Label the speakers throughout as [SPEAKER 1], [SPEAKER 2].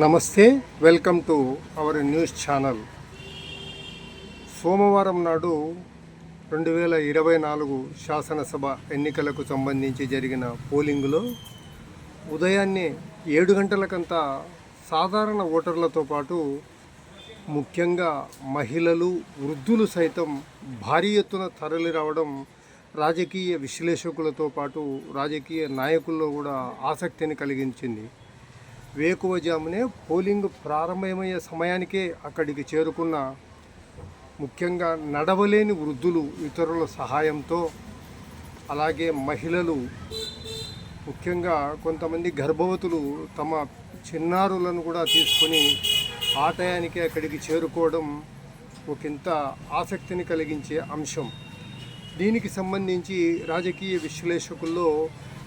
[SPEAKER 1] నమస్తే welcome to our news channel. సోమవారం నాడు రెండు వేల ఇరవై నాలుగు శాసనసభ ఎన్నికలకు సంబంధించి జరిగిన పోలింగులో ఉదయాన్నే ఏడు గంటలకంతా సాధారణ ఓటర్లతో పాటు ముఖ్యంగా మహిళలు వృద్ధులు సైతం భారీ ఎత్తున తరలి రావడం రాజకీయ విశ్లేషకులతో పాటు రాజకీయ నాయకుల్లో కూడా ఆసక్తిని కలిగించింది. వేకువజామునే పోలింగ్ ప్రారంభమయ్యే సమయానికే అక్కడికి చేరుకున్న ముఖ్యంగా నడవలేని వృద్ధులు ఇతరుల సహాయంతో అలాగే మహిళలు ముఖ్యంగా కొంతమంది గర్భవతులు తమ చిన్నారులను కూడా తీసుకొని ఆ అక్కడికి చేరుకోవడం ఒకంత ఆసక్తిని కలిగించే అంశం. దీనికి సంబంధించి రాజకీయ విశ్లేషకుల్లో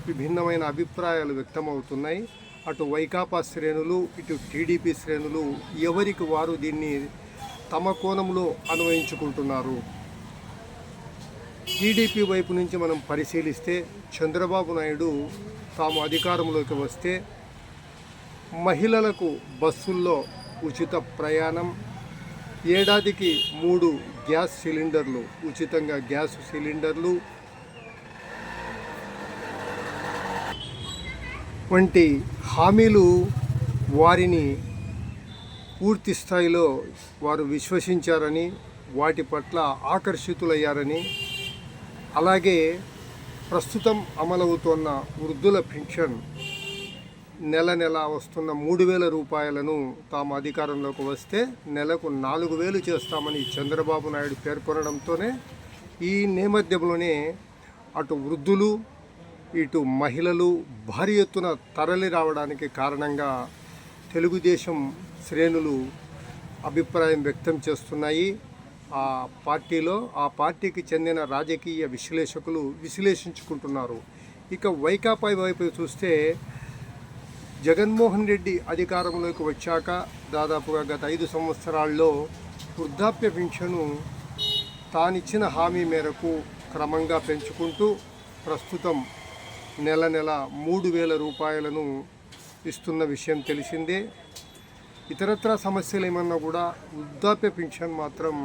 [SPEAKER 1] విభిన్నమైన అభిప్రాయాలు వ్యక్తమవుతున్నాయి. అటు వైకాపా శ్రేణులు ఇటు టీడీపీ శ్రేణులు ఎవరికి వారు దీన్ని తమ కోణంలో అన్వయించుకుంటున్నారు? టీడీపీ వైపు నుంచి మనం పరిశీలిస్తే చంద్రబాబు నాయుడు తాము అధికారంలోకి వస్తే మహిళలకు బస్సుల్లో ఉచిత ప్రయాణం ఏడాదికి మూడు గ్యాస్ సిలిండర్లు ఉచితంగా గ్యాస్ సిలిండర్లు వంటి హామీలు వారిని పూర్తి స్థాయిలో వారు విశ్వసించారని వాటి పట్ల ఆకర్షితులయ్యారని అలాగే ప్రస్తుతం అమలవుతున్న వృద్ధుల పెన్షన్ నెల నెల వస్తున్న మూడు వేల రూపాయలను తాము అధికారంలోకి వస్తే నెలకు నాలుగు వేలు చేస్తామని చంద్రబాబు నాయుడు పేర్కొనడంతోనే ఈ నేపథ్యంలోనే అటు వృద్ధులు ఇటు మహిళలు భారీ ఎత్తున తరలి రావడానికి కారణంగా తెలుగుదేశం శ్రేణులు అభిప్రాయం వ్యక్తం చేస్తున్నాయి. ఆ పార్టీలో ఆ పార్టీకి చెందిన రాజకీయ విశ్లేషకులు విశ్లేషించుకుంటున్నారు. ఇక వైకాపా వైపు చూస్తే జగన్మోహన్ రెడ్డి అధికారంలోకి వచ్చాక దాదాపుగా గత ఐదు సంవత్సరాల్లో వృద్ధాప్య పింఛను తానిచ్చిన హామీ మేరకు క్రమంగా పెంచుకుంటూ ప్రస్తుతం నెల నెల మూడు వేల రూపాయలను ఇస్తున్న విషయం తెలిసిందే. ఇతరత్ర సమస్యలు ఏమన్నా కూడా వృద్ధాప్య పింఛన్ మాత్రం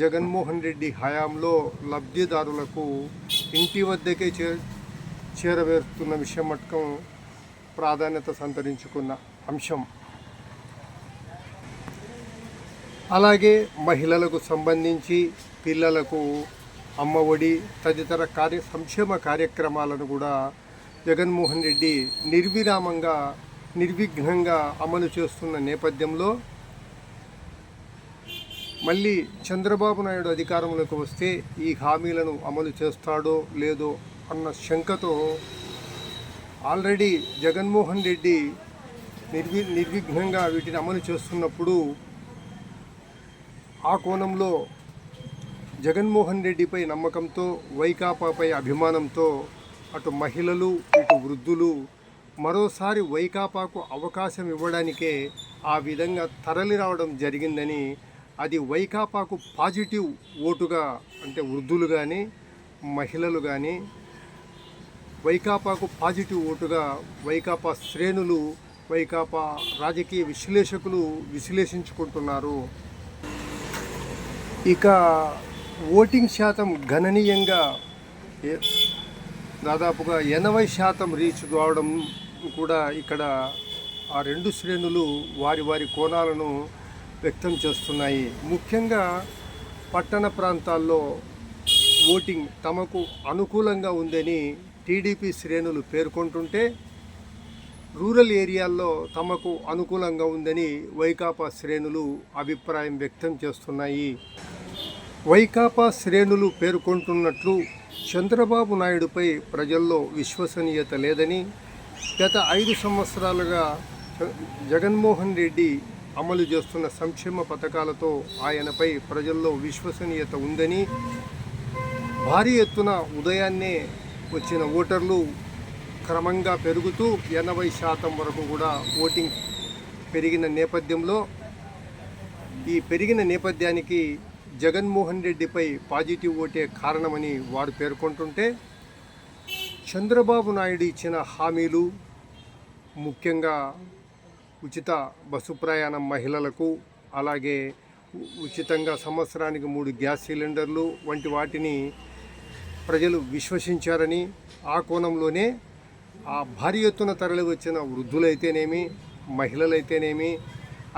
[SPEAKER 1] జగన్మోహన్ రెడ్డి హయాంలో లబ్ధిదారులకు ఇంటి వద్దకే చే చేరవేరుతున్న విషయం మటుకం ప్రాధాన్యత సంతరించుకున్న అంశం. అలాగే మహిళలకు సంబంధించి పిల్లలకు అమ్మఒడి తదితర కార్య సంక్షేమ కార్యక్రమాలను కూడా జగన్మోహన్ రెడ్డి నిర్విరామంగా నిర్విఘ్నంగా అమలు చేస్తున్న నేపథ్యంలో మళ్ళీ చంద్రబాబు నాయుడు అధికారంలోకి వస్తే ఈ హామీలను అమలు చేస్తాడో లేదో అన్న శంకతో ఆల్రెడీ జగన్మోహన్ రెడ్డి నిర్వి నిర్విఘ్నంగా వీటిని అమలు చేస్తున్నప్పుడు ఆ కోణంలో జగన్మోహన్ రెడ్డిపై నమ్మకంతో వైకాపాపై అభిమానంతో అటు మహిళలు ఇటు వృద్ధులు మరోసారి వైకాపాకు అవకాశం ఇవ్వడానికే ఆ విధంగా తరలి రావడం జరిగిందని అది వైకాపాకు పాజిటివ్ ఓటుగా అంటే వృద్ధులు కానీ మహిళలు కానీ వైకాపాకు పాజిటివ్ ఓటుగా వైకాపా శ్రేణులు వైకాపా రాజకీయ విశ్లేషకులు విశ్లేషించుకుంటున్నారు. ఇక ఓటింగ్ శాతం గణనీయంగా ఏ- దాదాపుగా ఎనభై శాతం రీచ్ కావడం కూడా ఇక్కడ ఆ రెండు శ్రేణులు వారి వారి కోణాలను వ్యక్తం చేస్తున్నాయి. ముఖ్యంగా పట్టణ ప్రాంతాల్లో ఓటింగ్ తమకు అనుకూలంగా ఉందని టీడీపీ శ్రేణులు పేర్కొంటుంటే రూరల్ ఏరియాల్లో తమకు అనుకూలంగా ఉందని వైకాపా శ్రేణులు అభిప్రాయం వ్యక్తం చేస్తున్నాయి. వైకాపా శ్రేణులు పేర్కొంటున్నట్లు చంద్రబాబు నాయుడుపై ప్రజల్లో విశ్వసనీయత లేదని గత ఐదు సంవత్సరాలుగా జగన్మోహన్ రెడ్డి అమలు చేస్తున్న సంక్షేమ పథకాలతో ఆయనపై ప్రజల్లో విశ్వసనీయత ఉందని భారీ ఎత్తున ఉదయాన్నే వచ్చిన ఓటర్లు క్రమంగా పెరుగుతూ ఎనభై శాతం వరకు కూడా ఓటింగ్ పెరిగిన నేపథ్యంలో ఈ పెరిగిన నేపథ్యానికి జగన్మోహన్ రెడ్డిపై పాజిటివ్ ఓటే కారణమని వారు పేర్కొంటుంటే చంద్రబాబు నాయుడు ఇచ్చిన హామీలు ముఖ్యంగా ఉచిత బస్సు ప్రయాణం మహిళలకు అలాగే ఉచితంగా సంవత్సరానికి మూడు గ్యాస్ సిలిండర్లు వంటి వాటిని ప్రజలు విశ్వసించారని ఆ కోణంలోనే ఆ భారీ ఎత్తున తరలి వచ్చిన వృద్ధులైతేనేమి మహిళలైతేనేమి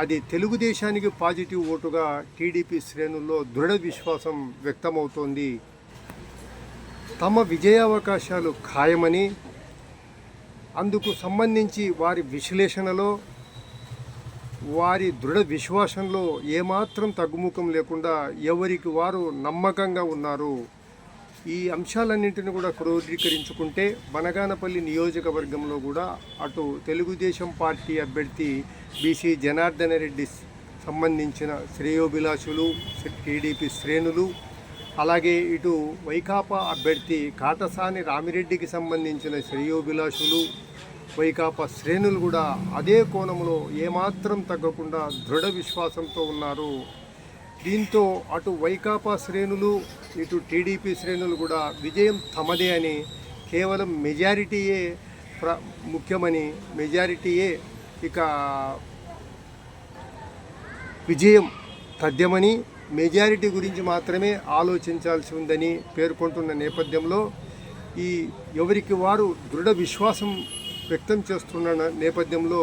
[SPEAKER 1] అది తెలుగుదేశానికి పాజిటివ్ ఓటుగా టీడీపీ శ్రేణుల్లో దృఢ విశ్వాసం వ్యక్తమవుతోంది. తమ విజయావకాశాలు ఖాయమని అందుకు సంబంధించి వారి విశ్లేషణలో వారి దృఢ విశ్వాసంలో ఏమాత్రం తగ్గుముఖం లేకుండా ఎవరికి వారు నమ్మకంగా ఉన్నారు. ఈ అంశాలన్నింటిని కూడా క్రోడీకరించుకుంటే బనగానపల్లి నియోజకవర్గంలో కూడా అటు తెలుగుదేశం పార్టీ అభ్యర్థి బీసీ జనార్దన రెడ్డి సంబంధించిన శ్రేయోభిలాషులు టీడీపీ శ్రేణులు అలాగే ఇటు వైకాపా అభ్యర్థి కాటసాని రామిరెడ్డికి సంబంధించిన శ్రేయోభిలాషులు వైకాపా శ్రేణులు కూడా అదే కోణంలో ఏమాత్రం తగ్గకుండా దృఢ విశ్వాసంతో ఉన్నారు దీంతో అటు వైకాపా శ్రేణులు ఇటు టీడీపీ శ్రేణులు కూడా విజయం తమదే అని కేవలం మెజారిటీయే ప్ర ముఖ్యమని మెజారిటీయే ఇక విజయం తథ్యమని మెజారిటీ గురించి మాత్రమే ఆలోచించాల్సి ఉందని పేర్కొంటున్న నేపథ్యంలో ఈ ఎవరికి వారు దృఢ విశ్వాసం వ్యక్తం చేస్తున్న నేపథ్యంలో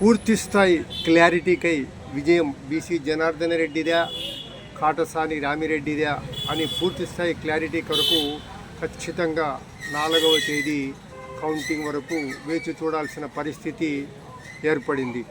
[SPEAKER 1] పూర్తిస్థాయి క్లారిటీకై విజయం బీసీ జనార్దన రెడ్డిదా కాటసాని రామిరెడ్డిదా అని పూర్తిస్థాయి క్లారిటీ కొరకు ఖచ్చితంగా నాలుగవ తేదీ కౌంటింగ్ వరకు వేచి చూడాల్సిన పరిస్థితి ఏర్పడింది.